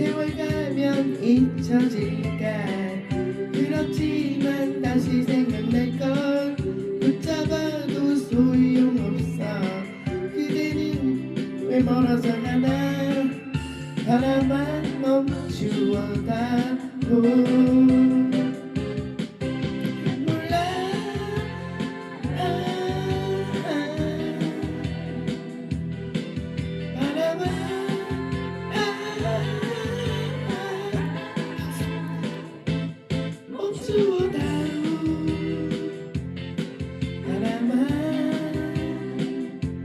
세월 가면 잊혀질까? 그렇지만 다시 생각날 걸? 붙잡아도 소용없어. 그대는 왜 멀어져 가나? 바람만 멈추어다도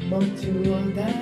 멈추어다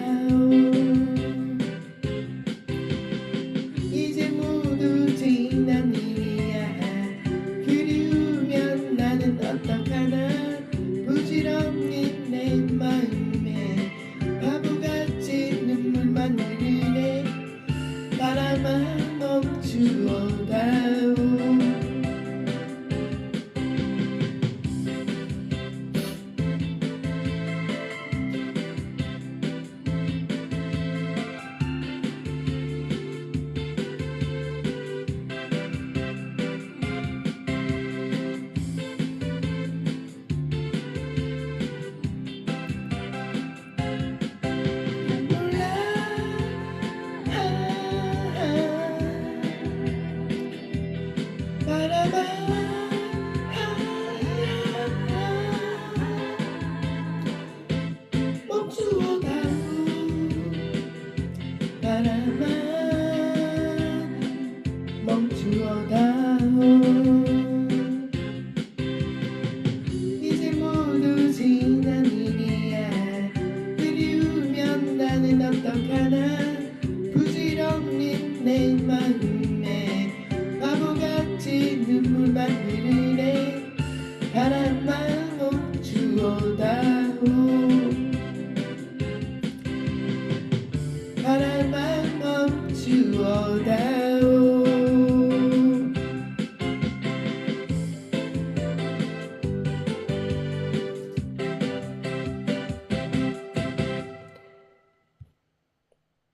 멈추어다오. 이제 모두 지난 일이야 그리우면 나는 어떡하나? 부지런히 내 마음